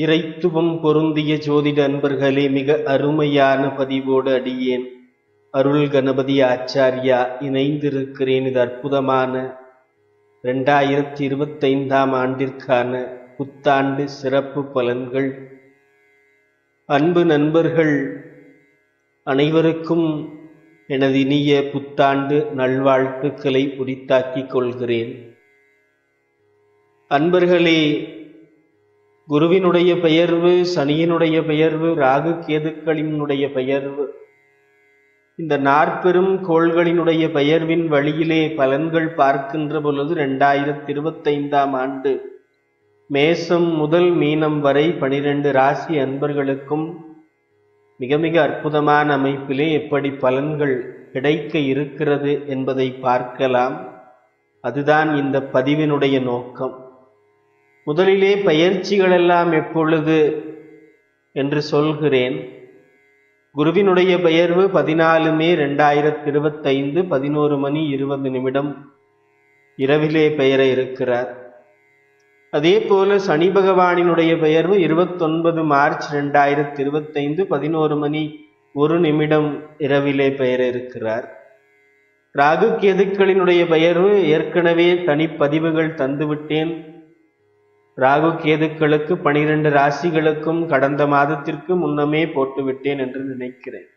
இறைத்துவம் பொருந்திய ஜோதிட அன்பர்களே மிக அருமையான பதிவோடு அடியேன். அருள் கணபதி ஆச்சாரியா இணைந்திருக்கிறேன் இது அற்புதமான ரெண்டாயிரத்தி இருபத்தைந்தாம் ஆண்டிற்கான புத்தாண்டு சிறப்பு பலன்கள். அன்பு நண்பர்கள் அனைவருக்கும் எனது இனிய புத்தாண்டு நல்வாழ்த்துக்களை உரித்தாக்கிக் கொள்கிறேன். அன்பர்களே குருவினுடைய பெயர்வு சனியினுடைய பெயர்வு ராகு கேதுக்களினுடைய பெயர்வு. இந்த நாற்பெரும் கோள்களினுடைய பெயர்வின் வழியிலே பலன்கள் பார்க்கின்ற பொழுது ரெண்டாயிரத்தி இருபத்தைந்தாம் ஆண்டு மேசம் முதல் மீனம் வரை பனிரெண்டு ராசி அன்பர்களுக்கும் மிக மிக அற்புதமான அமைப்பிலே எப்படி பலன்கள் கிடைக்க இருக்கிறது என்பதை பார்க்கலாம். அதுதான் இந்த பதிவினுடைய நோக்கம். முதலிலே பயிற்சிகள் எல்லாம் எப்பொழுது என்று சொல்கிறேன். குருவினுடைய பெயர்வு பதினாலு மே ரெண்டாயிரத்தி இருபத்தைந்து பதினோரு மணி இருபது நிமிடம் இரவிலே பெயர இருக்கிறார். அதே போல சனி பகவானினுடைய பெயர்வு இருபத்தொன்பது மார்ச் ரெண்டாயிரத்தி இருபத்தைந்து பதினோரு மணி ஒரு நிமிடம் இரவிலே பெயர இருக்கிறார். ராகு கேதுக்களினுடைய பெயர்வு ஏற்கனவே தனிப்பதிவுகள் தந்துவிட்டேன். ராகு கேதுக்களுக்கு பனிரெண்டு ராசிகளுக்கும் கடந்த மாதத்திற்கு முன்னமே போட்டுவிட்டேன் என்று நினைக்கிறேன்.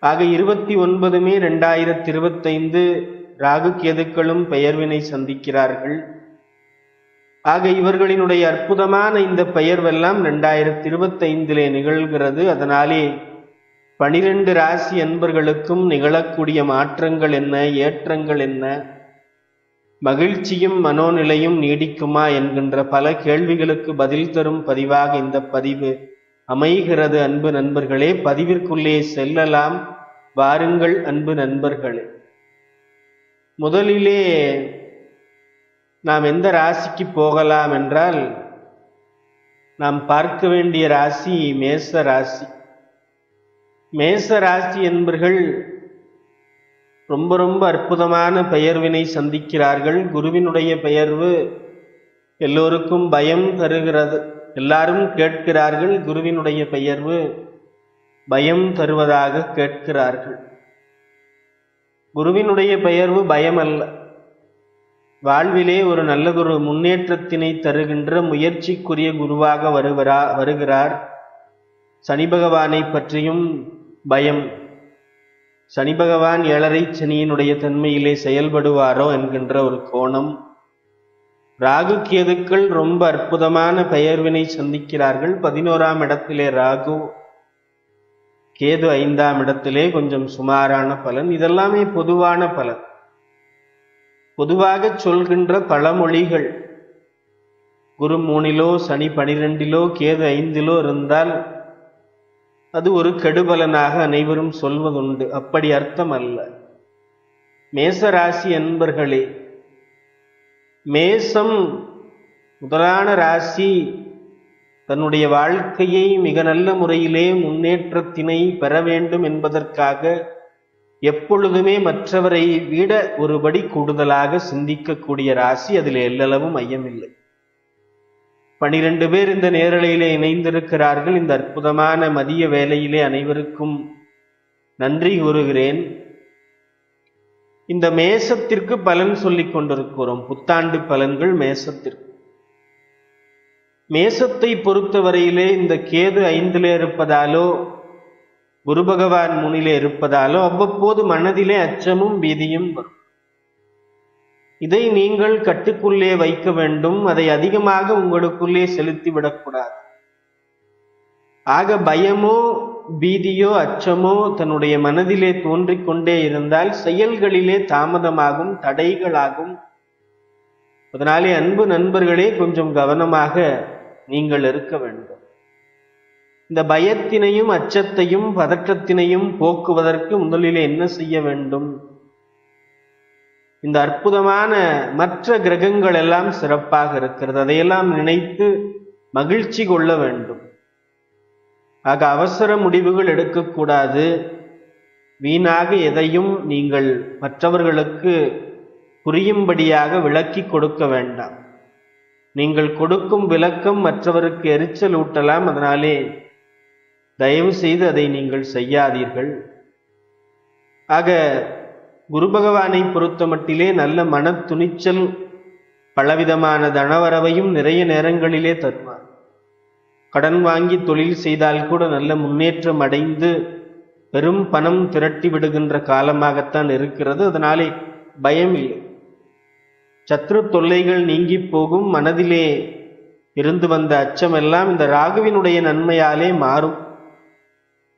ஆக இருபத்தி ஒன்பது மே ரெண்டாயிரத்தி இருபத்தைந்து ராகு கேதுக்களும் பெயர்வினை சந்திக்கிறார்கள். ஆக இவர்களினுடைய அற்புதமான இந்த பெயர்வெல்லாம் ரெண்டாயிரத்தி இருபத்தைந்திலே நிகழ்கிறது. அதனாலே பனிரெண்டு ராசி அன்பர்களுக்கும் நிகழக்கூடிய மாற்றங்கள் என்ன ஏற்றங்கள் என்ன? மகிழ்ச்சியும் மனோநிலையும் நீடிக்குமா என்கின்ற பல கேள்விகளுக்கு பதில் தரும் பதிவாக இந்த பதிவு. அமைகிறது அன்பு நண்பர்களே பதிவிற்குள்ளே செல்லலாம். வாருங்கள் அன்பு நண்பர்களே. முதலிலே நாம் எந்த ராசிக்கு போகலாம் என்றால் நாம் பார்க்க வேண்டிய ராசி மேச ராசி. மேச ராசி என்பர்கள் ரொம்ப ரொம்ப அற்புதமான பெயர்வினை சந்திக்கிறார்கள். குருவினுடைய பெயர்வு எல்லோருக்கும் பயம் தருகிறது. எல்லாரும் கேட்கிறார்கள் குருவினுடைய பெயர்வு. பயம் தருவதாக கேட்கிறார்கள். குருவினுடைய பெயர்வு பயம் அல்ல வாழ்விலே ஒரு நல்லதொரு முன்னேற்றத்தினை தருகின்ற முயற்சிக்குரிய குருவாக வருகிறா வருகிறார். சனி பகவானை பற்றியும் பயம். சனி பகவான் ஏழரை சனியினுடைய தன்மையிலே செயல்படுவாரோ என்கின்ற ஒரு கோணம். ராகு கேதுக்கள் ரொம்ப அற்புதமான பெயர்வினை சந்திக்கிறார்கள். பதினோராம் இடத்திலே ராகு கேது ஐந்தாம் இடத்திலே கொஞ்சம் சுமாரான பலன். இதெல்லாமே பொதுவான பலன். பொதுவாக சொல்கின்ற பழமொழிகள். குரு மூணிலோ சனி பனிரெண்டிலோ கேது ஐந்திலோ இருந்தால் அது ஒரு கெடுபலனாக அனைவரும் சொல்வதுண்டு. அப்படி அர்த்தம் அல்ல மேசராசி என்பர்களே மேசம் முதலான ராசி தன்னுடைய வாழ்க்கையை மிக நல்ல முறையிலே முன்னேற்றத்தினை பெற வேண்டும் என்பதற்காக எப்பொழுதுமே மற்றவரை விட ஒருபடி கூடுதலாக சிந்திக்கக்கூடிய ராசி அதில் எல்லளவும் ஐயமில்லை. பனிரெண்டு பேர் இந்த நேரலையிலே இணைந்திருக்கிறார்கள். இந்த அற்புதமான மதிய வேலையிலே அனைவருக்கும் நன்றி கூறுகிறேன். இந்த மேசத்திற்கு பலன் சொல்லிக் கொண்டிருக்கிறோம். புத்தாண்டு பலன்கள் மேசத்திற்கு. மேசத்தை பொறுத்தவரையிலே இந்த கேது ஐந்திலே இருப்பதாலோ குரு பகவான் முனிலே இருப்பதாலோ அவ்வப்போது மனதிலே அச்சமும் பீதியும் வரும். இதை நீங்கள் கட்டுக்குள்ளே வைக்க வேண்டும் அதை அதிகமாக உங்களுக்குள்ளே செலுத்தி விடக்கூடாது ஆக பயமோ பீதியோ அச்சமோ தன்னுடைய மனதிலே தோன்றிக்கொண்டே இருந்தால் செயல்களிலே தாமதமாகும் தடைகளாகும். அதனாலே அன்பு நண்பர்களே கொஞ்சம் கவனமாக நீங்கள் இருக்க வேண்டும். இந்த பயத்தினையும் அச்சத்தையும் பதற்றத்தினையும் போக்குவதற்கு முதலிலே என்ன செய்ய வேண்டும்? இந்த அற்புதமான மற்ற கிரகங்கள் எல்லாம் சிறப்பாக இருக்கிறது. அதையெல்லாம் நினைத்து மகிழ்ச்சி கொள்ள வேண்டும். ஆக அவசர முடிவுகள் எடுக்கக்கூடாது. வீணாக எதையும் நீங்கள் மற்றவர்களுக்கு புரியும்படியாக விளக்கி கொடுக்க வேண்டாம். நீங்கள் கொடுக்கும் விளக்கம் மற்றவருக்கு எரிச்சல் ஊட்டலாம். அதனாலே தயவு செய்து அதை நீங்கள் செய்யாதீர்கள். ஆக குரு பகவானை பொறுத்த மட்டிலே நல்ல மன துணிச்சல் பலவிதமான தனவரவையும் நிறைய நேரங்களிலே தருவார். கடன் வாங்கி தொழில் செய்தால் கூட நல்ல முன்னேற்றம் அடைந்து பெரும் பணம் திரட்டி விடுகின்ற காலமாகத்தான் இருக்கிறது. அதனாலே பயம் இல்லை. சத்ரு தொல்லைகள் நீங்கி போகும். மனதிலே இருந்து வந்த அச்சமெல்லாம் இந்த ராகுவினுடைய நன்மையாலே மாறும்.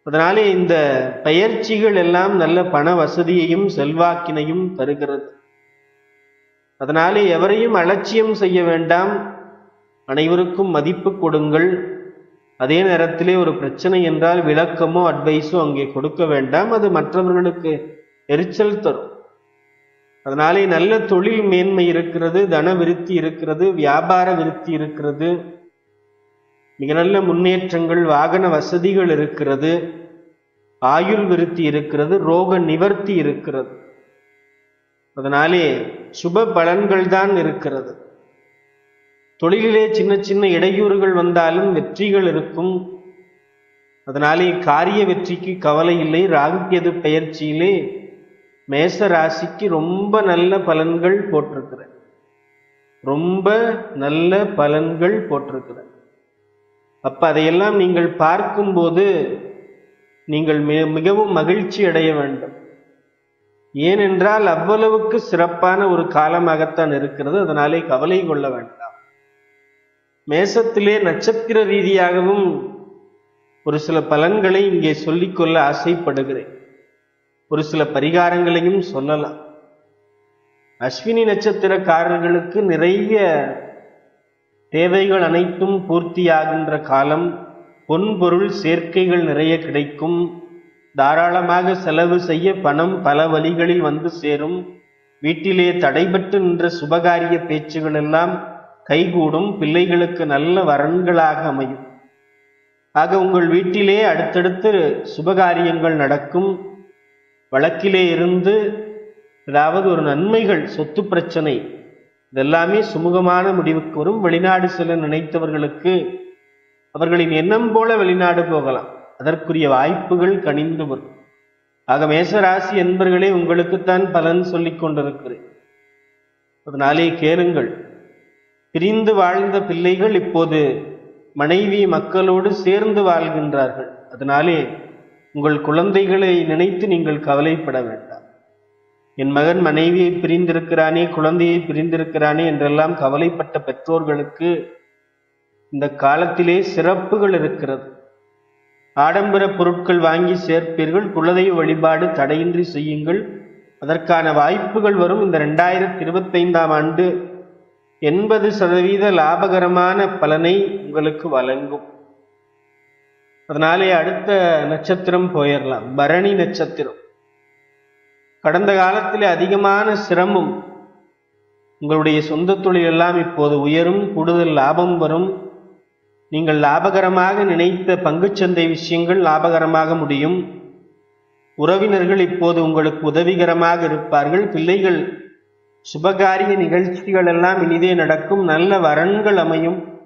அதனாலே இந்த பயிற்சிகள் எல்லாம் நல்ல பண வசதியையும் செல்வாக்கினையும் தருகிறது. அதனாலே எவரையும் அலட்சியம் செய்ய வேண்டாம். அனைவருக்கும் மதிப்பு கொடுங்கள். அதே நேரத்திலே ஒரு பிரச்சனை என்றால் விளக்கமோ அட்வைஸோ அங்கே கொடுக்க வேண்டாம். அது மற்றவர்களுக்கு எரிச்சல் தரும். அதனாலே நல்ல தொழில் மேன்மை இருக்கிறது தன விருத்தி இருக்கிறது வியாபார விருத்தி இருக்கிறது. மிக நல்ல முன்னேற்றங்கள் வாகன வசதிகள் இருக்கிறது. ஆயுள் விருத்தி இருக்கிறது ரோக நிவர்த்தி இருக்கிறது. அதனாலே சுப பலன்கள் தான் இருக்கிறது. தொழிலிலே சின்ன சின்ன இடையூறுகள் வந்தாலும் வெற்றிகள் இருக்கும். அதனாலே காரிய வெற்றிக்கு கவலை இல்லை. ராகுக்கேது பயிற்சியிலே மேச ராசிக்கு ரொம்ப நல்ல பலன்கள் போட்டிருக்கிறேன். ரொம்ப நல்ல பலன்கள் போட்டிருக்கிறேன். அப்போ அதையெல்லாம் நீங்கள் பார்க்கும்போது நீங்கள் மிகவும் மகிழ்ச்சி அடைய வேண்டும். ஏனென்றால் அவ்வளவுக்கு சிறப்பான ஒரு காலமாகத்தான் இருக்கிறது. அதனாலே கவலை கொள்ள வேண்டாம். மேசத்திலே நட்சத்திர ரீதியாகவும் ஒரு சில பலன்களை இங்கே சொல்லிக்கொள்ள ஆசைப்படுகிறேன். ஒரு சில பரிகாரங்களையும் சொல்லலாம். அஸ்வினி நட்சத்திரக்காரர்களுக்கு நிறைய தேவைகள் அனைத்தும் பூர்த்தியாகின்ற காலம் பொன்பொருள் சேர்க்கைகள் நிறைய கிடைக்கும். தாராளமாக செலவு செய்ய பணம் பல வழிகளில் வந்து சேரும். வீட்டிலே தடைபட்டு நின்ற சுபகாரிய பேச்சுகள் எல்லாம் கைகூடும். பிள்ளைகளுக்கு நல்ல வரன்களாக அமையும். ஆக உங்கள் வீட்டிலே அடுத்தடுத்து சுபகாரியங்கள் நடக்கும். வழக்கிலே இருந்து ஏதாவது ஒரு நன்மைகள் சொத்து பிரச்சனை இதெல்லாமே சுமூகமான முடிவுக்கு வரும். வெளிநாடு செல்ல நினைத்தவர்களுக்கு அவர்களின் எண்ணம் போல வெளிநாடு போகலாம். அதற்குரிய வாய்ப்புகள் கனிந்து வரும். ஆக மேசராசி என்பர்களே உங்களுக்குத்தான் பலன் சொல்லிக் கொண்டிருக்கிறேன். அதனாலே கேளுங்கள். பிரிந்து வாழ்ந்த பிள்ளைகள் இப்போது மனைவி மக்களோடு சேர்ந்து வாழ்கின்றார்கள். அதனாலே உங்கள் குழந்தைகளை நினைத்து நீங்கள் கவலைப்பட வேண்டாம். என் மகன் மனைவியை பிரிந்திருக்கிறானே குழந்தையை பிரிந்திருக்கிறானே என்றெல்லாம் கவலைப்பட்ட பெற்றோர்களுக்கு இந்த காலத்திலே சிறப்புகள் இருக்கிறது. ஆடம்பர பொருட்கள் வாங்கி சேர்ப்பீர்கள் குலதெய்வ வழிபாடு தடையின்றி செய்யுங்கள். அதற்கான வாய்ப்புகள் வரும். இந்த ரெண்டாயிரத்தி இருபத்தைந்தாம் ஆண்டு எண்பது சதவீத லாபகரமான பலனை உங்களுக்கு வழங்கும். அதனாலே அடுத்த நட்சத்திரம் போயிடலாம். பரணி நட்சத்திரம். கடந்த காலத்தில் அதிகமான சிரமம் உங்களுடைய சொந்த தொழில் எல்லாம் இப்போது உயரும் கூடுதல் லாபம் வரும். நீங்கள் லாபகரமாக நினைத்த பங்குச்சந்தை விஷயங்கள் லாபகரமாக முடியும். உறவினர்கள் இப்போது உங்களுக்கு உதவிகரமாக இருப்பார்கள். பிள்ளைகள் சுபகாரிய நிகழ்ச்சிகள் எல்லாம் இனிதே நடக்கும். நல்ல வரன்கள் அமையும்.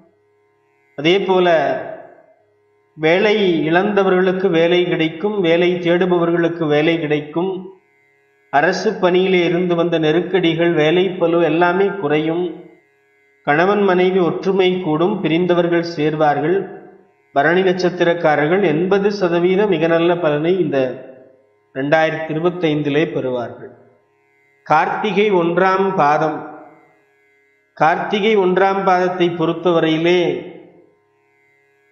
அதே போல வேலை இழந்தவர்களுக்கு வேலை கிடைக்கும். வேலை தேடுபவர்களுக்கு வேலை கிடைக்கும். அரசு பணியிலே இருந்து வந்த நெருக்கடிகள் வேலைப்பழு எல்லாமே குறையும். கணவன் மனைவி ஒற்றுமை கூடும். பிரிந்தவர்கள் சேர்வார்கள். பரணி நட்சத்திரக்காரர்கள் எண்பது சதவீதம் மிக நல்ல பலனை இந்த ரெண்டாயிரத்தி இருபத்தைந்திலே பெறுவார்கள். கார்த்திகை ஒன்றாம் பாதம். கார்த்திகை ஒன்றாம் பாதத்தை பொறுத்தவரையிலே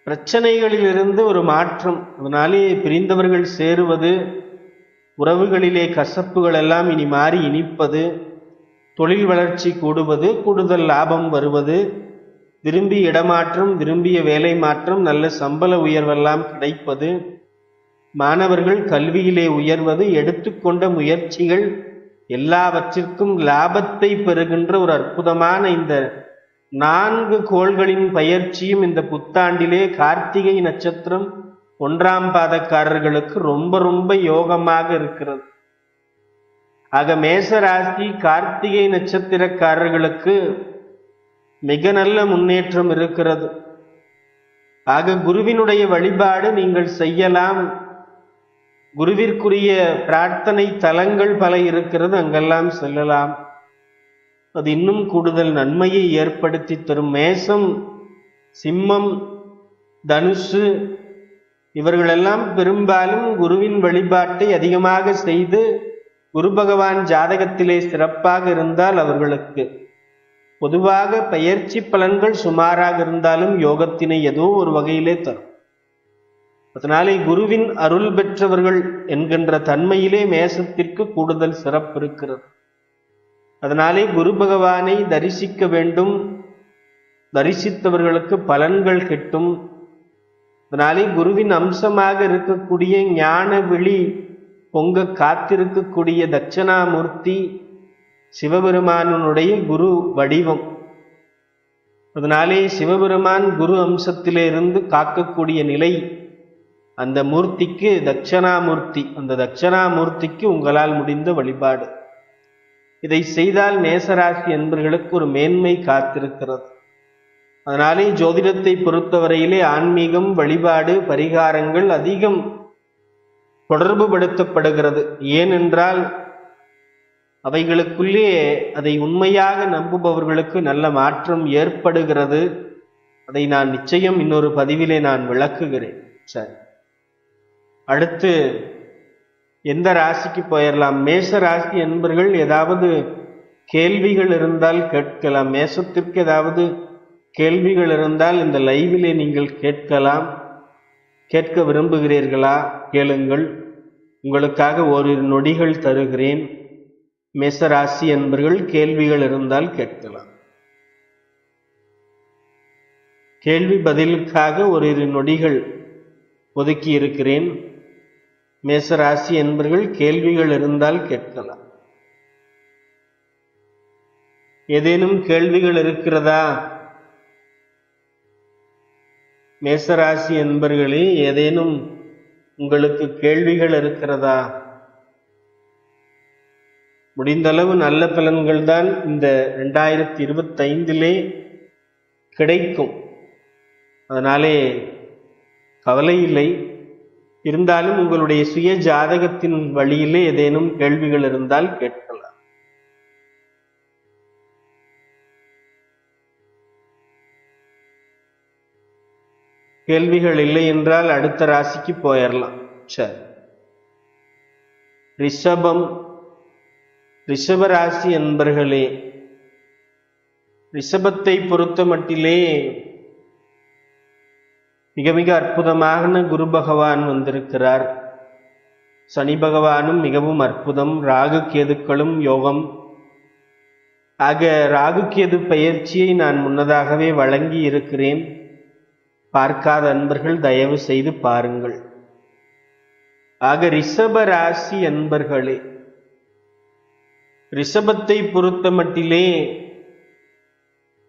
பிரச்சனைகளிலிருந்து ஒரு மாற்றம். அதனாலே பிரிந்தவர்கள் சேருவது உறவுகளிலே கசப்புகள் எல்லாம் இனி மாறி இனிப்பது தொழில் வளர்ச்சி கூடுவது கூடுதல் லாபம் வருவது விரும்பிய இடமாற்றம் விரும்பிய வேலை மாற்றம் நல்ல சம்பள உயர்வெல்லாம் கிடைப்பது மாணவர்கள் கல்வியிலே உயர்வது எடுத்துக்கொண்ட முயற்சிகள் எல்லாவற்றிற்கும் லாபத்தை பெறுகின்ற ஒரு அற்புதமான இந்த நான்கு கோள்களின் பயிற்சியும் இந்த புத்தாண்டிலே கார்த்திகை நட்சத்திரம் ஒன்றாம் பாதக்காரர்களுக்கு ரொம்ப ரொம்ப யோகமாக இருக்கிறது. ஆக மேசராசி கார்த்திகை நட்சத்திரக்காரர்களுக்கு மிக நல்ல முன்னேற்றம் இருக்கிறது. ஆக குருவினுடைய வழிபாடு நீங்கள் செய்யலாம். குருவிற்குரிய பிரார்த்தனை தலங்கள் பல இருக்கிறது அங்கெல்லாம் செல்லலாம். அது இன்னும் கூடுதல் நன்மையை ஏற்படுத்தி தரும். மேசம் சிம்மம் தனுசு இவர்களெல்லாம் பெரும்பாலும் குருவின் வழிபாட்டை அதிகமாக செய்து குரு பகவான் ஜாதகத்திலே சிறப்பாக இருந்தால் அவர்களுக்கு. பொதுவாக பயிற்சி பலன்கள் சுமாராக இருந்தாலும் யோகத்தினை ஏதோ ஒரு வகையிலே தரும். அதனாலே குருவின் அருள் பெற்றவர்கள் என்கின்ற தன்மையிலே மேசத்திற்கு கூடுதல் சிறப்பு இருக்கிறது. அதனாலே குரு பகவானை தரிசிக்க வேண்டும். தரிசித்தவர்களுக்கு பலன்கள் கிட்டும். அதனாலே குருவின் அம்சமாக இருக்கக்கூடிய ஞான விழி பொங்க காத்திருக்கக்கூடிய தட்சணாமூர்த்தி சிவபெருமானுடைய குரு வடிவம். அதனாலே சிவபெருமான் குரு அம்சத்திலிருந்து காக்கக்கூடிய நிலை அந்த மூர்த்திக்கு தட்சணாமூர்த்தி அந்த தட்சணாமூர்த்திக்கு உங்களால் முடிந்த வழிபாடு. இதை செய்தால் மேசராசி என்பர்களுக்கு ஒரு மேன்மை காத்திருக்கிறது. அதனாலே ஜோதிடத்தை பொறுத்தவரையிலே ஆன்மீகம் வழிபாடு பரிகாரங்கள் அதிகம் தொடர்பு படுத்தப்படுகிறது ஏனென்றால் அவைகளுக்குள்ளே அதை உண்மையாக நம்புபவர்களுக்கு நல்ல மாற்றம் ஏற்படுகிறது. அதை நான் நிச்சயம் இன்னொரு பதிவிலே நான் விளக்குகிறேன். சார். அடுத்து எந்த ராசிக்கு போயிடலாம் மேஷ ராசி என்பர்கள் ஏதாவது கேள்விகள் இருந்தால் கேட்கலாம். மேஷத்திற்கு ஏதாவது கேள்விகள் இருந்தால் இந்த லைவிலே நீங்கள் கேட்கலாம். கேட்க விரும்புகிறீர்களா? கேளுங்கள். உங்களுக்காக ஓரிரு நொடிகள் தருகிறேன். மேசராசி என்பர்கள் கேள்விகள் இருந்தால் கேட்கலாம். கேள்வி பதிலுக்காக ஓரிரு நொடிகள் ஒதுக்கி இருக்கிறேன். மேசராசி என்பர்கள் கேள்விகள் இருந்தால் கேட்கலாம். ஏதேனும் கேள்விகள் இருக்கிறதா? மேசராசி என்பர்களே ஏதேனும் உங்களுக்கு கேள்விகள் இருக்கிறதா? முடிந்தளவு நல்ல பலன்கள் தான் இந்த ரெண்டாயிரத்தி இருபத்தைந்திலே கிடைக்கும். அதனாலே கவலை இல்லை. இருந்தாலும் உங்களுடைய சுய ஜாதகத்தின் வழியிலே ஏதேனும் கேள்விகள் இருந்தால் கேட்கலாம் கேள்விகள் இல்லை என்றால் அடுத்த ராசிக்கு போயிடலாம் சரி. ரிஷபம். ரிஷபராசி என்பர்களே ரிஷபத்தை பொறுத்த மட்டிலே மிக மிக அற்புதமான குரு பகவான் வந்திருக்கிறார். சனி பகவானும் மிகவும் அற்புதம். ராகு கேதுக்களும் யோகம். ஆக ராகு கேது பயிற்சியை நான் முன்னதாகவே வழங்கி இருக்கிறேன். பார்க்காத அன்பர்கள் தயவு செய்து பாருங்கள். ஆக ரிஷப ராசி அன்பர்களே ரிஷபத்தை பொறுத்த மட்டிலே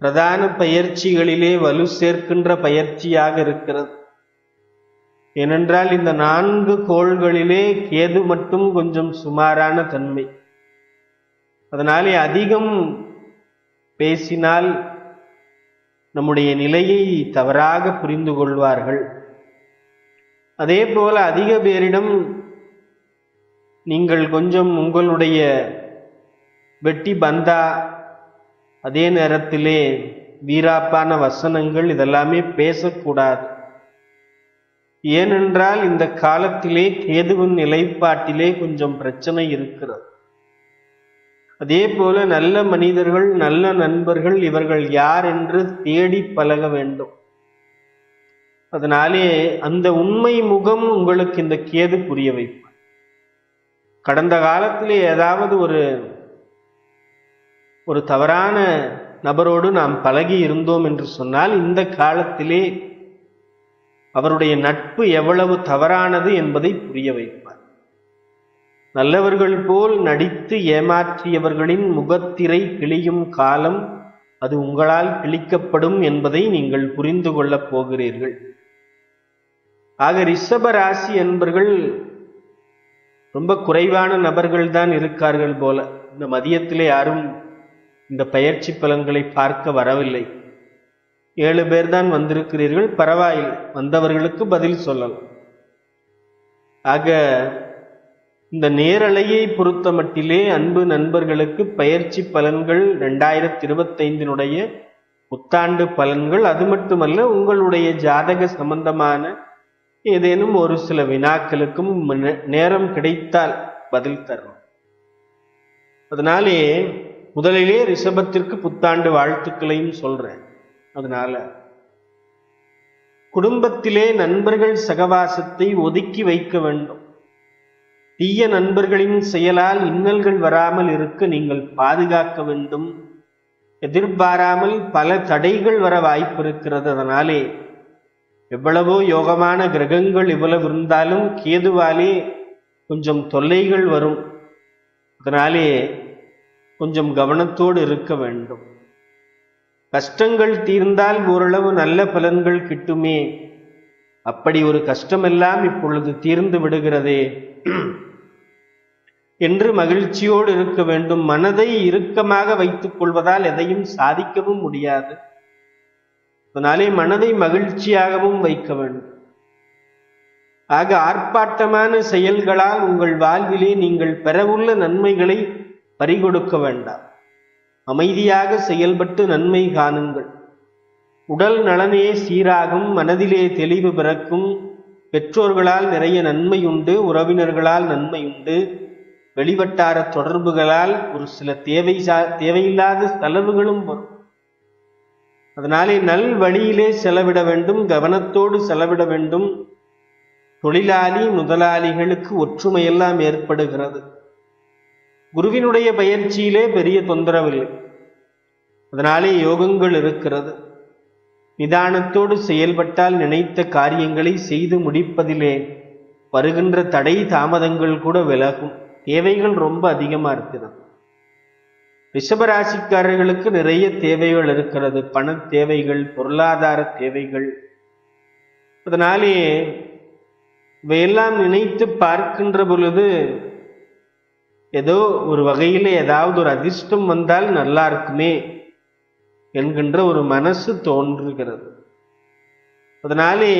பிரதான பயிற்சிகளிலே வலு சேர்க்கின்ற பயிற்சியாக இருக்கிறது. ஏனென்றால் இந்த நான்கு கோள்களிலே கேது மட்டும் கொஞ்சம் சுமாரான தன்மை. அதனாலே அதிகம் பேசினால் நம்முடைய நிலையை தவறாக புரிந்து கொள்வார்கள். அதே போல அதிக பேரிடம் நீங்கள் கொஞ்சம் உங்களுடைய வெட்டி பந்தா அதே நேரத்திலே வீராப்பான வசனங்கள் இதெல்லாமே பேசக்கூடாது. ஏனென்றால் இந்த காலத்திலே கேதுவின் நிலைப்பாட்டிலே கொஞ்சம் பிரச்சனை இருக்கிறது. அதே போல நல்ல மனிதர்கள் நல்ல நண்பர்கள் இவர்கள் யார் என்று தேடி பழக வேண்டும். அதனாலே அந்த உண்மை முகம் உங்களுக்கு இந்த கேது புரிய வைப்பார். கடந்த காலத்திலே ஏதாவது ஒரு ஒரு தவறான நபரோடு நாம் பழகி இருந்தோம் என்று சொன்னால் இந்த காலத்திலே அவருடைய நட்பு எவ்வளவு தவறானது என்பதை புரிய வைப்பார். நல்லவர்கள் போல் நடித்து ஏமாற்றியவர்களின் முகத்திரை கிழியும் காலம் அது உங்களால் கிழிக்கப்படும் என்பதை நீங்கள் புரிந்து கொள்ளப் போகிறீர்கள். ஆக ரிஷப ராசி என்பர்கள் ரொம்ப குறைவான நபர்கள் தான் இருக்கார்கள் போல. இந்த மதியத்திலே யாரும் இந்த பயிற்சி பலன்களை பார்க்க வரவில்லை. ஏழு பேர் தான் வந்திருக்கிறீர்கள் பரவாயில்லை வந்தவர்களுக்கு பதில் சொல்லலாம். ஆக இந்த நேரலையை பொறுத்த மட்டிலே அன்பு நண்பர்களுக்கு பயிற்சி பலன்கள் ரெண்டாயிரத்தி இருபத்தைந்தினுடைய புத்தாண்டு பலன்கள். அது மட்டுமல்ல உங்களுடைய ஜாதக சம்பந்தமான ஏதேனும் ஒரு சில வினாக்களுக்கும் நேரம் கிடைத்தால் பதில் தரும் அதனாலே முதலிலே ரிஷபத்திற்கு புத்தாண்டு வாழ்த்துக்களையும் சொல்றேன். அதனால குடும்பத்திலே நண்பர்கள் சகவாசத்தை ஒதுக்கி வைக்க வேண்டும். தீய நண்பர்களின் செயலால் இன்னல்கள் வராமல் இருக்க நீங்கள் பாதுகாக்க வேண்டும். எதிர்பாராமல் பல தடைகள் வர வாய்ப்பு இருக்கிறது. அதனாலே எவ்வளவோ யோகமான கிரகங்கள் இவ்வளவு இருந்தாலும் கேதுவாலே கொஞ்சம் தொல்லைகள் வரும். அதனாலே கொஞ்சம் கவனத்தோடு இருக்க வேண்டும். கஷ்டங்கள் தீர்ந்தால் ஓரளவு நல்ல பலன்கள் கிட்டுமே. அப்படி ஒரு கஷ்டமெல்லாம் இப்பொழுது தீர்ந்து விடுகிறதே. என்று மகிழ்ச்சியோடு இருக்க வேண்டும். மனதை இறுக்கமாக வைத்துக் கொள்வதால் எதையும் சாதிக்கவும் முடியாது. அதனாலே மனதை மகிழ்ச்சியாகவும் வைக்க வேண்டும். ஆக ஆர்ப்பாட்டமான செயல்களால் உங்கள் வாழ்விலே நீங்கள் பெறவுள்ள நன்மைகளை பறிகொடுக்க வேண்டாம். அமைதியாக செயல்பட்டு நன்மை காணுங்கள். உடல் நலனே சீராகும் மனதிலே தெளிவு பிறக்கும். பெற்றோர்களால் நிறைய நன்மை உண்டு உறவினர்களால் நன்மை உண்டு. வெளிவட்டார தொடர்புகளால் ஒரு சில தேவை சா- தேவையில்லாத செலவுகளும் வரும். அதனாலே நல் வழியிலே செலவிட வேண்டும் கவனத்தோடு செலவிட வேண்டும். தொழிலாளி முதலாளிகளுக்கு ஒற்றுமையெல்லாம் ஏற்படுகிறது. குருவினுடைய பயிற்சியிலே பெரிய தொந்தரவில்லை. அதனாலே யோகங்கள் இருக்கிறது. நிதானத்தோடு செயல்பட்டால் நினைத்த காரியங்களை செய்து முடிப்பதிலே வருகின்ற தடை தாமதங்கள் கூட விலகும். தேவைகள் ரொம்ப அதிகமாக இருக்கிறது ரிஷபராசிக்காரர்களுக்கு நிறைய தேவைகள் இருக்கிறது. பண தேவைகள் பொருளாதார தேவைகள். அதனாலே இவையெல்லாம் நினைத்து பார்க்கின்ற பொழுது ஏதோ ஒரு வகையில் ஏதாவது ஒரு அதிர்ஷ்டம் வந்தால் நல்லா இருக்குமே என்கின்ற ஒரு மனசு தோன்றுகிறது. அதனாலே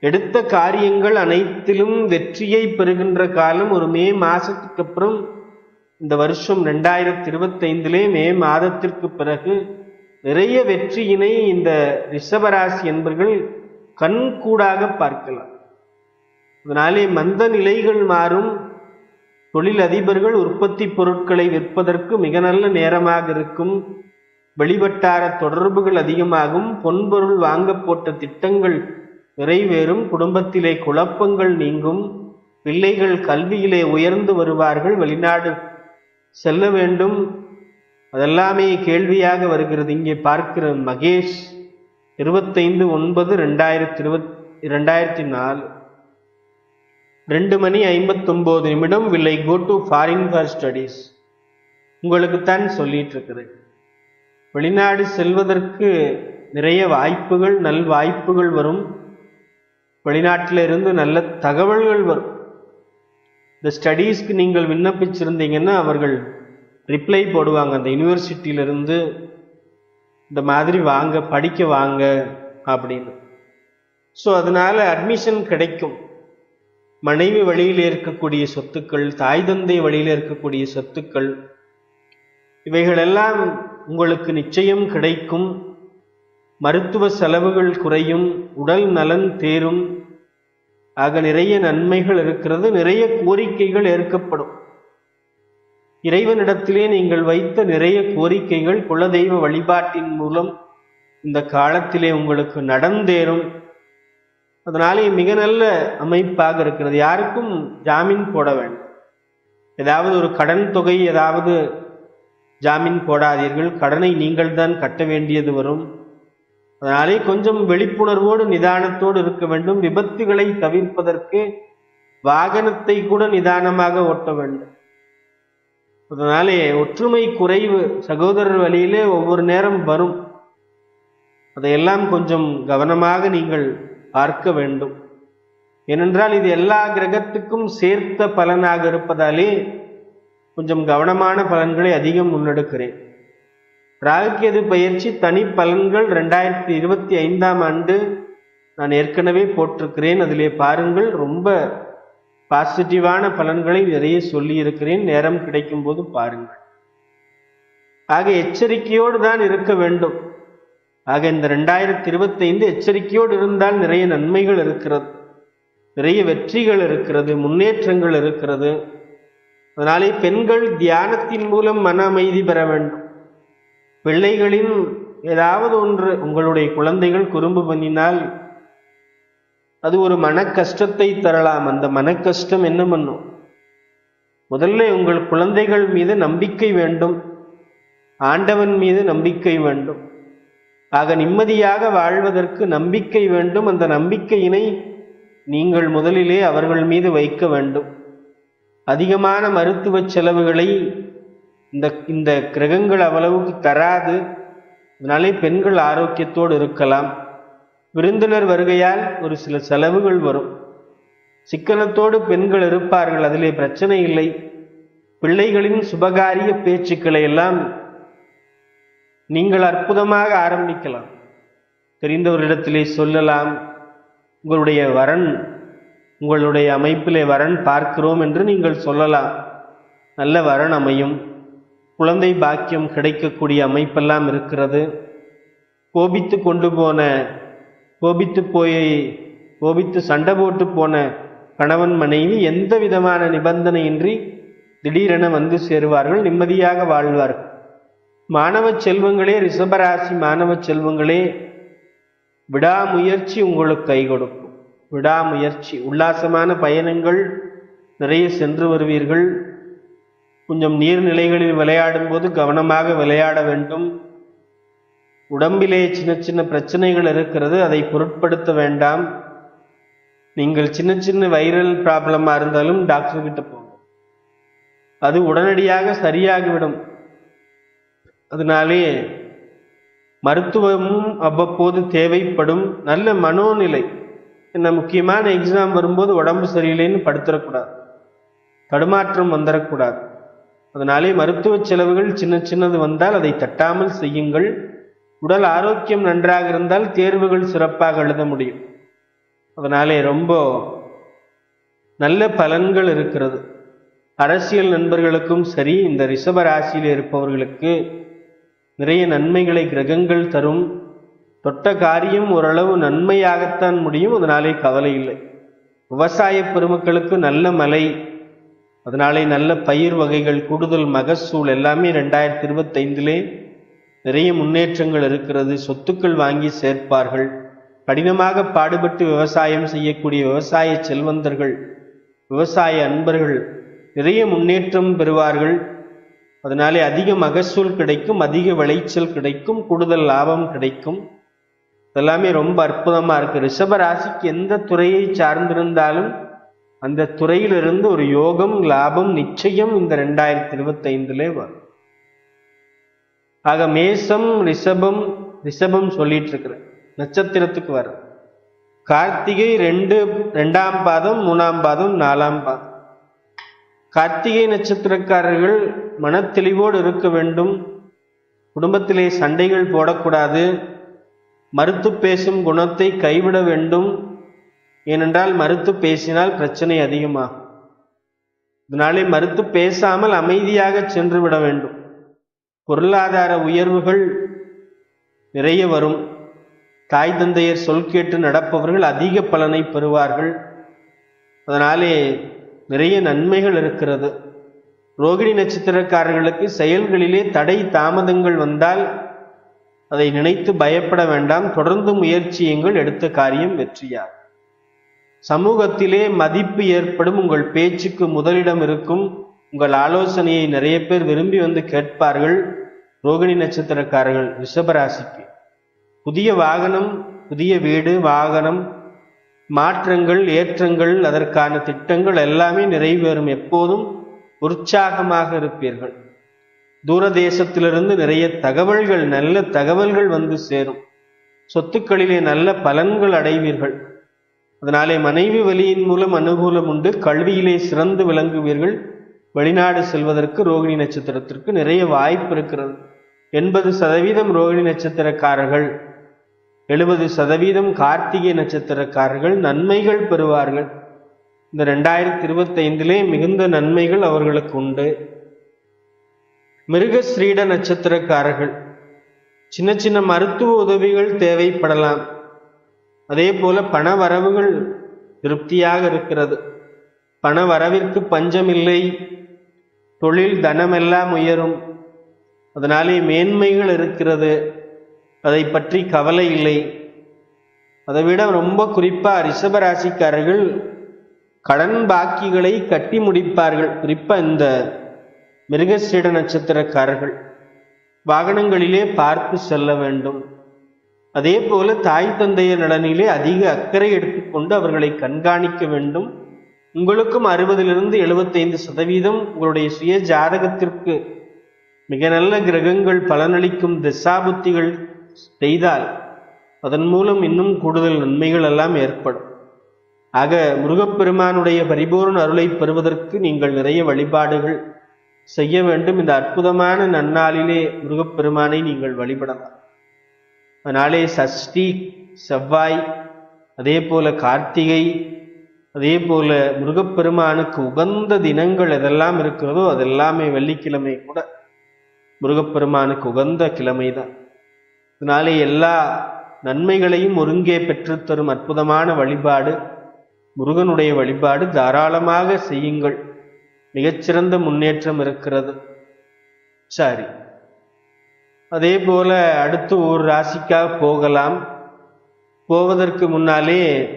எடுத்த காரியங்கள் அனைத்திலும் வெற்றியை பெறுகின்ற காலம் ஒரு மே மாசத்துக்கு அப்புறம் இந்த வருஷம் ரெண்டாயிரத்தி இருபத்தைந்திலே மே மாதத்திற்கு பிறகு நிறைய வெற்றியினை இந்த ரிஷபராசி என்பர்கள் கண்கூடாக பார்க்கலாம். அதனாலே மந்த நிலைகள் மாறும். தொழில் அதிபர்கள் உற்பத்தி பொருட்களை விற்பதற்கு மிக நல்ல நேரமாக இருக்கும். வெளிவட்டார தொடர்புகள் அதிகமாகும். பொன்பொருள் வாங்க போட்ட திட்டங்கள் நிறைவேறும் குடும்பத்திலே குழப்பங்கள் நீங்கும். பிள்ளைகள் கல்வியிலே உயர்ந்து வருவார்கள். வெளிநாடு செல்ல வேண்டும். அதெல்லாமே கேள்வியாக வருகிறது. இங்கே பார்க்கிற மகேஷ் இருபத்தைந்து ஒன்பது ரெண்டாயிரத்தி இருபத் ரெண்டாயிரத்தி நாலு. ரெண்டு மணி ஐம்பத்தொம்போது நிமிடம் will I go to foreign for studies உங்களுக்குத்தான் சொல்லிட்டு இருக்கிறேன் வெளிநாடு செல்வதற்கு நிறைய வாய்ப்புகள் நல் வாய்ப்புகள் வரும். வெளிநாட்டில் இருந்து நல்ல தகவல்கள் வரும். இந்த ஸ்டடீஸ்க்கு நீங்கள் விண்ணப்பிச்சிருந்தீங்கன்னா அவர்கள் ரிப்ளை போடுவாங்க. அந்த யூனிவர்சிட்டியிலிருந்து இந்த மாதிரி வாங்க படிக்க வாங்க அப்படின்னு. ஸோ அதனால் அட்மிஷன் கிடைக்கும். மனைவி வழியில் இருக்கக்கூடிய சொத்துக்கள் தாய் தந்தை வழியில் இருக்கக்கூடிய சொத்துக்கள் இவைகளெல்லாம் உங்களுக்கு நிச்சயம் கிடைக்கும். மருத்துவ செலவுகள் குறையும் உடல் நலன் தேரும். ஆக நிறைய நன்மைகள் இருக்கிறது நிறைய கோரிக்கைகள் ஏற்கப்படும். இறைவனிடத்திலே நீங்கள் வைத்த நிறைய கோரிக்கைகள் குலதெய்வ வழிபாட்டின் மூலம் இந்த காலத்திலே உங்களுக்கு நடந்தேறும். அதனாலே மிக நல்ல அமைப்பாக இருக்கிறது. யாருக்கும் ஜாமீன் போட வேண்டும். ஏதாவது ஒரு கடன் தொகை ஏதாவது ஜாமீன் போடாதீர்கள். கடனை நீங்கள் தான் கட்ட வேண்டியது வரும். அதனாலே கொஞ்சம் விழிப்புணர்வோடு நிதானத்தோடு இருக்க வேண்டும். விபத்துகளை தவிர்ப்பதற்கு வாகனத்தை கூட நிதானமாக ஓட்ட வேண்டும். அதனாலே ஒற்றுமை குறைவு சகோதரர் வழியிலே ஒவ்வொரு நேரம் வரும். அதையெல்லாம் கொஞ்சம் கவனமாக நீங்கள் பார்க்க வேண்டும். ஏனென்றால் இது எல்லா கிரகத்துக்கும் சேர்த்த பலனாக இருப்பதாலே கொஞ்சம் கவனமான பலன்களை அதிகம் முன்னெடுக்கிறேன். ராகுகேது பயிற்சி தனி பலன்கள் ரெண்டாயிரத்தி இருபத்தி ஐந்தாம் ஆண்டு நான் ஏற்கனவே போட்டிருக்கிறேன். அதிலே பாருங்கள் ரொம்ப பாசிட்டிவான பலன்களை நிறைய சொல்லி இருக்கிறேன் நேரம் கிடைக்கும் போது பாருங்கள். ஆக எச்சரிக்கையோடு தான் இருக்க வேண்டும். ஆக இந்த ரெண்டாயிரத்தி இருபத்தி ஐந்து எச்சரிக்கையோடு இருந்தால் நிறைய நன்மைகள் இருக்கிறது. நிறைய வெற்றிகள் இருக்கிறது முன்னேற்றங்கள் இருக்கிறது. அதனாலே பெண்கள் தியானத்தின் மூலம் மன அமைதி பெற வேண்டும். பிள்ளைகளின் ஏதாவது ஒன்று உங்களுடைய குழந்தைகள் குறும்பு பண்ணினால் அது ஒரு மன கஷ்டத்தை தரலாம். அந்த மன கஷ்டம் என்ன பண்ணும்? முதல்ல உங்கள் குழந்தைகள் மீது நம்பிக்கை வேண்டும். ஆண்டவன் மீது நம்பிக்கை வேண்டும். ஆக நிம்மதியாக வாழ்வதற்கு நம்பிக்கை வேண்டும். அந்த நம்பிக்கையினை நீங்கள் முதலிலே அவர்கள் மீது வைக்க வேண்டும். அதிகமான மருத்துவ செலவுகளை இந்த இந்த கிரகங்கள் அவ்வளவுக்கு தராது. அதனாலே பெண்கள் ஆரோக்கியத்தோடு இருக்கலாம். விருந்தினர் வருகையால் ஒரு சில செலவுகள் வரும். சிக்கனத்தோடு பெண்கள் இருப்பார்கள் அதிலே பிரச்சனை இல்லை. பிள்ளைகளின் சுபகாரிய பேச்சுக்களை எல்லாம் நீங்கள் அற்புதமாக ஆரம்பிக்கலாம். தெரிந்தவரிடத்திலே சொல்லலாம் உங்களுடைய வரன் உங்களுடைய அமைப்பிலே வரன் பார்க்கிறோம் என்று நீங்கள் சொல்லலாம். நல்ல வரன் அமையும். குழந்தை பாக்கியம் கிடைக்கக்கூடிய அமைப்பெல்லாம் இருக்கிறது. கோபித்து கொண்டு போன கோபித்து போய் கோபித்து சண்டை போட்டு போன கணவன் மனைவி எந்த விதமான நிபந்தனையின்றி திடீரென வந்து சேருவார்கள் நிம்மதியாக வாழ்வார்கள். மாணவ செல்வங்களே ரிஷபராசி மாணவ செல்வங்களே விடாமுயற்சி உங்களுக்கு கை கொடுக்கும். விடாமுயற்சி உல்லாசமான பயணங்கள் நிறைய சென்று வருவீர்கள். கொஞ்சம் நீர்நிலைகளில் விளையாடும் போது கவனமாக விளையாட வேண்டும். உடம்பிலே சின்ன சின்ன பிரச்சனைகள் இருக்கிறது அதை பொருட்படுத்த வேண்டாம். நீங்கள் சின்ன சின்ன வைரல் ப்ராப்ளமாக இருந்தாலும் டாக்டர் கிட்ட போங்க. அது உடனடியாக சரியாகிவிடும். அதனாலே மருத்துவமும் அவ்வப்போது தேவைப்படும். நல்ல மனோநிலை. என்ன முக்கியமான எக்ஸாம் வரும்போது உடம்பு சரியில்லைன்னு படுத்துடக்கூடாது தடுமாற்றம் வந்துடக்கூடாது அதனாலே மருத்துவ செலவுகள் சின்ன சின்னது வந்தால் அதை தட்டாமல் செய்யுங்கள். உடல் ஆரோக்கியம் நன்றாக இருந்தால் தேர்வுகள் சிறப்பாக எழுத முடியும். அதனாலே ரொம்ப நல்ல பலன்கள் இருக்கிறது. அரசியல் நண்பர்களுக்கும் சரி இந்த ரிஷப ராசியில் இருப்பவர்களுக்கு நிறைய நன்மைகளை கிரகங்கள் தரும். தொட்ட காரியம் ஓரளவு நன்மையாகத்தான் முடியும். அதனாலே கவலை இல்லை. விவசாய பெருமக்களுக்கு நல்ல மழை அதனாலே நல்ல பயிர் வகைகள் கூடுதல் மகசூல் எல்லாமே ரெண்டாயிரத்தி இருபத்தைந்திலே நிறைய முன்னேற்றங்கள் இருக்கிறது. சொத்துக்கள் வாங்கி சேர்ப்பார்கள். கடினமாக பாடுபட்டு விவசாயம் செய்யக்கூடிய விவசாய செல்வந்தர்கள் விவசாய அன்பர்கள் நிறைய முன்னேற்றம் பெறுவார்கள். அதனாலே அதிக மகசூல் கிடைக்கும் அதிக விளைச்சல் கிடைக்கும் கூடுதல் லாபம் கிடைக்கும். இதெல்லாமே ரொம்ப அற்புதமாக இருக்குது ரிஷப ராசிக்கு எந்த துறையை சார்ந்திருந்தாலும் அந்த துறையிலிருந்து ஒரு யோகம் லாபம் நிச்சயம் இந்த ரெண்டாயிரத்தி இருபத்தி ஐந்துல வரும். ஆக மேசம் ரிஷபம் ரிஷபம் சொல்லிட்டு இருக்கிறேன் நட்சத்திரத்துக்கு வர கார்த்திகை ரெண்டு ரெண்டாம் பாதம் மூணாம் பாதம் நாலாம் பாதம். கார்த்திகை நட்சத்திரக்காரர்கள் மனத்தெளிவோடு இருக்க வேண்டும். குடும்பத்திலே சண்டைகள் போடக்கூடாது. மறுத்து பேசும் குணத்தை கைவிட வேண்டும். ஏனென்றால் மறுத்து பேசினால் பிரச்சனை அதிகமாகும் இதனாலே மறுத்து பேசாமல் அமைதியாக சென்று விட வேண்டும். பொருளாதார உயர்வுகள் நிறைய வரும். தாய் தந்தையர் சொல் கேட்டு நடப்பவர்கள் அதிக பலனை பெறுவார்கள். அதனாலே நிறைய நன்மைகள் இருக்கிறது. ரோகிணி நட்சத்திரக்காரர்களுக்கு செயல்களிலே தடை தாமதங்கள் வந்தால் அதை நினைத்து பயப்பட வேண்டாம். தொடர்ந்து முயற்சியுங்கள். எடுத்த காரியம் வெற்றியாகும். சமூகத்திலே மதிப்பு ஏற்படும் உங்கள் பேச்சுக்கு முதலிடம் இருக்கும். உங்கள் ஆலோசனையை நிறைய பேர் விரும்பி வந்து கேட்பார்கள். ரோகிணி நட்சத்திரக்காரர்கள் ரிஷபராசிக்கு. புதிய வாகனம் புதிய வீடு வாகனம் மாற்றங்கள் ஏற்றங்கள் அதற்கான திட்டங்கள் எல்லாமே நிறைவேறும். எப்போதும் உற்சாகமாக இருப்பீர்கள். தூரதேசத்திலிருந்து நிறைய தகவல்கள் நல்ல தகவல்கள் வந்து சேரும். சொத்துக்களிலே நல்ல பலன்கள் அடைவீர்கள். அதனாலே மனைவி வழியின் மூலம் அனுகூலம் உண்டு. கல்வியிலே சிறந்து விளங்குவீர்கள். வெளிநாடு செல்வதற்கு ரோகிணி நட்சத்திரத்திற்கு நிறைய வாய்ப்பு இருக்கிறது. எண்பது சதவீதம் ரோகிணி நட்சத்திரக்காரர்கள் எழுபது சதவீதம் கார்த்திகை நட்சத்திரக்காரர்கள் நன்மைகள் பெறுவார்கள். இந்த ரெண்டாயிரத்தி இருபத்தைந்திலே மிகுந்த நன்மைகள் அவர்களுக்கு உண்டு. மிருகஸ்ரீட நட்சத்திரக்காரர்கள் சின்ன சின்ன மருத்துவ உதவிகள் தேவைப்படலாம். அதே போல பண வரவுகள் திருப்தியாக இருக்கிறது. பண வரவிற்கு பஞ்சமில்லை. தொழில் தனமெல்லாம் உயரும். அதனாலே மேன்மைகள் இருக்கிறது. அதை பற்றி கவலை இல்லை. அதை விட ரொம்ப குறிப்பாக ரிஷபராசிக்காரர்கள் கடன் பாக்கிகளை கட்டி முடிப்பார்கள். குறிப்பாக இந்த மிருகசீட நட்சத்திரக்காரர்கள். வாகனங்களிலே பார்த்து செல்ல வேண்டும். அதே போல தாய் தந்தையர் நலனிலே அதிக அக்கறை எடுத்துக்கொண்டு அவர்களை கண்காணிக்க வேண்டும். உங்களுக்கும் அறுபதிலிருந்து எழுபத்தைந்து சதவீதம் உங்களுடைய சுய ஜாதகத்திற்கு மிக நல்ல கிரகங்கள் பலனளிக்கும் திசாபுத்திகள் செய்தால் அதன் மூலம் இன்னும் கூடுதல் நன்மைகள் எல்லாம் ஏற்படும். ஆக முருகப்பெருமானுடைய பரிபூர்ண அருளை பெறுவதற்கு நீங்கள் நிறைய வழிபாடுகள் செய்ய வேண்டும். இந்த அற்புதமான நன்னாளிலே முருகப்பெருமானை நீங்கள் வழிபடலாம். அதனாலே சஷ்டி செவ்வாய் அதே போல கார்த்திகை அதே போல முருகப்பெருமானுக்கு உகந்த தினங்கள் எதெல்லாம் இருக்கிறதோ அதெல்லாமே வெள்ளிக்கிழமை கூட முருகப்பெருமானுக்கு உகந்த கிழமை தான் இதனாலே எல்லா நன்மைகளையும் ஒருங்கே பெற்றுத்தரும் அற்புதமான வழிபாடு முருகனுடைய வழிபாடு தாராளமாக செய்யுங்கள். மிகச்சிறந்த முன்னேற்றம் இருக்கிறது. சரி. அதே போல அடுத்து ஒரு ராசிக்காக போகலாம். போவதற்கு முன்னாலே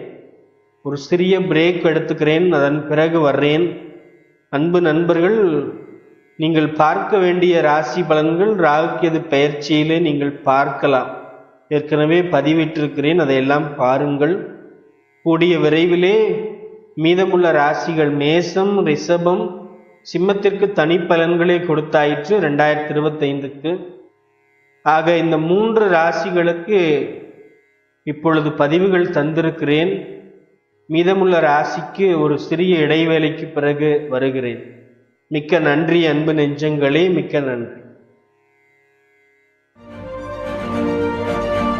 ஒரு சிறிய பிரேக் எடுத்துக்கிறேன். அதன் பிறகு வர்றேன். அன்பு நண்பர்கள் நீங்கள் பார்க்க வேண்டிய ராசி பலன்கள் ராகுக்கியது பயிற்சியிலே நீங்கள் பார்க்கலாம். ஏற்கனவே பதிவிட்டிருக்கிறேன். அதையெல்லாம் பாருங்கள். கூடிய விரைவிலே மீதமுள்ள ராசிகள் மேசம் ரிஷபம் சிம்மத்திற்கு தனிப்பலன்களே கொடுத்தாயிற்று. ரெண்டாயிரத்தி இருபத்தைந்துக்கு ஆக இந்த மூன்று ராசிகளுக்கு இப்பொழுது பதிவுகள் தந்திருக்கிறேன். மீதமுள்ள ராசிக்கு ஒரு சிறிய இடைவேளைக்கு பிறகு வருகிறேன். மிக்க நன்றி அன்பு நெஞ்சங்களே மிக்க நன்றி.